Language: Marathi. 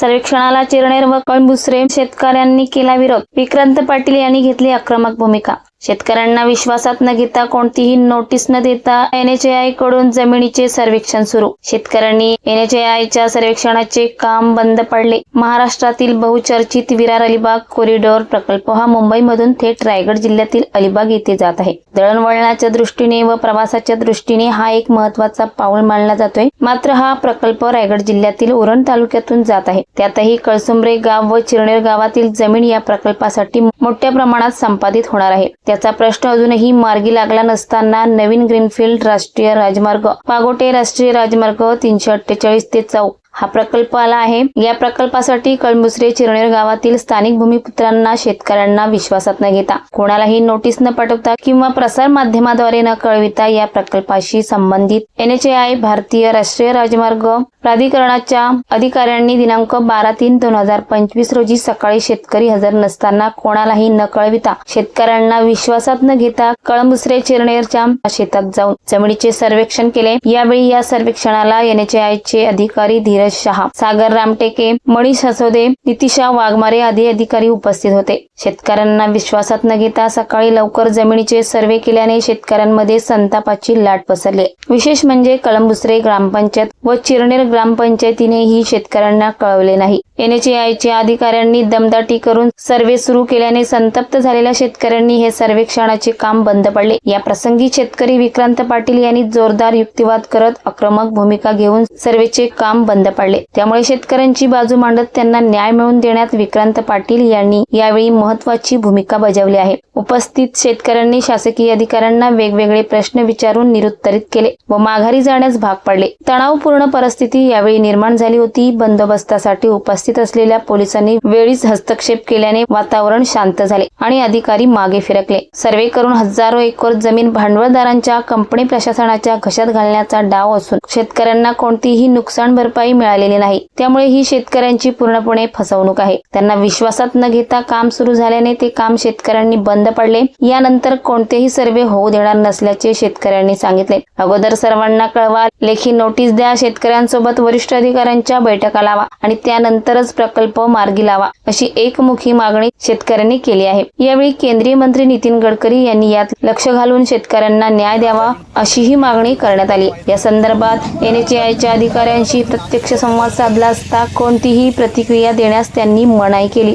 सर्वेक्षणाला चिरणेर व दुसरे शेतकऱ्यांनी केला विरोध. विक्रांत पाटील यांनी घेतली आक्रमक भूमिका. शेतकऱ्यांना विश्वासात न घेता कोणतीही नोटीस न देता एनएचएआयकडून जमिनीचे सर्वेक्षण सुरू. शेतकऱ्यांनी एनएचएआयच्या सर्वेक्षणाचे काम बंद पडले. महाराष्ट्रातील बहुचर्चित विरार अलिबाग कॉरिडॉर प्रकल्प हा मुंबईमधून थेट रायगड जिल्ह्यातील अलिबाग येथे जात आहे. दळणवळणाच्या दृष्टीने व प्रवासाच्या दृष्टीने हा एक महत्त्वाचा पाऊल मानला जातोय. मात्र हा प्रकल्प रायगड जिल्ह्यातील उरण तालुक्यातून जात आहे. त्यातही कळसुंबरे गाव व चिरनेर गावातील जमीन या प्रकल्पासाठी मोठ्या प्रमाणात संपादित होणार आहे. त्याचा प्रश्न अजूनही मार्गी लागला नसताना नवीन ग्रीनफील्ड राष्ट्रीय राजमार्ग पागोटे राष्ट्रीय राजमार्ग तीनशे अठ्ठेचाळीस ते चौक हा प्रकल्प आला आहे. या प्रकल्पासाठी कळमुसरे चिरणेर गावातील स्थानिक भूमिपुत्रांना शेतकऱ्यांना विश्वासात न घेता कोणालाही नोटीस न पाठवता किंवा प्रसार माध्यमाद्वारे न कळविता या प्रकल्पाशी संबंधित एनएचएआय भारतीय राष्ट्रीय राजमार्ग प्राधिकरणाच्या अधिकाऱ्यांनी दिनांक बारा तीन दोन हजार पंचवीस रोजी सकाळी शेतकरी हजर नसताना कोणालाही न कळविता शेतकऱ्यांना विश्वासात न घेता कळमुसरे चिरणेरच्या शेतात जाऊन जमिनीचे सर्वेक्षण केले. यावेळी या सर्वेक्षणाला एनएचआयचे अधिकारी धीरज शहा सागर रामटेके मनीष हसोदे नितिशा वाघमारे आदी अधिकारी उपस्थित होते. शेतकऱ्यांना विश्वासात न घेता सकाळी लवकर जमिनीचे सर्वे केल्याने शेतकऱ्यांमध्ये संतापाची लाट पसरली. विशेष म्हणजे कळंबुसरे ग्रामपंचायत व चिरणेर ग्रामपंचायतीने ही शेतकऱ्यांना कळवले नाही. एनएचएआयच्या अधिकाऱ्यांनी दमदाटी करून सर्वे सुरू केल्याने संतप्त झालेल्या शेतकऱ्यांनी हे सर्वेक्षणाचे काम बंद पडले. या प्रसंगी शेतकरी विक्रांत पाटील यांनी जोरदार युक्तिवाद करत आक्रमक भूमिका घेऊन सर्वेचे काम बंद पडले. त्यामुळे शेतकऱ्यांची बाजू मांडत त्यांना न्याय मिळवून देण्यात विक्रांत पाटील यांनी यावेळी महत्वाची भूमिका बजावली आहे. उपस्थित शेतकऱ्यांनी शासकीय अधिकाऱ्यांना वेगवेगळे प्रश्न विचारून निरुत्तरित केले व माघारी जाण्यास भाग पडले. तणावपूर्ण परिस्थिती यावेळी निर्माण झाली होती. बंदोबस्तासाठी उपस्थित असलेल्या पोलिसांनी वेळीच हस्तक्षेप केल्याने वातावरण शांत झाले आणि अधिकारी मागे फिरकले. सर्वे करून हजारो एकर जमीन भांडवलदारांच्या कंपनी प्रशासनाच्या घशात घालण्याचा डाव असून शेतकऱ्यांना कोणतीही नुकसान भरपाई मिळालेली नाही. त्यामुळे ही शेतकऱ्यांची पूर्णपणे फसवणूक आहे. त्यांना विश्वासात न घेता काम सुरू झाल्याने ते काम शेतकऱ्यांनी बंद पडले. यानंतर कोणतेही सर्वे होऊ देणार नसल्याचे शेतकऱ्यांनी सांगितले. अगोदर सर्वांना कळवा लेखी नोटीस द्या शेतकऱ्यांसोबत वरिष्ठ अधिकाऱ्यांच्या बैठका लावा आणि त्यानंतरच प्रकल्प मार्गी लावा अशी एकमुखी मागणी शेतकऱ्यांनी केली आहे. यावेळी केंद्रीय मंत्री नितीन गडकरी यांनी यात लक्ष घालून शेतकऱ्यांना न्याय द्यावा अशीही मागणी करण्यात आली. या संदर्भात एनएचएआयच्या अधिकाऱ्यांशी प्रत्यक्ष संवाद साधला असता कोणतीही प्रतिक्रिया देण्यास त्यांनी मनाई केली.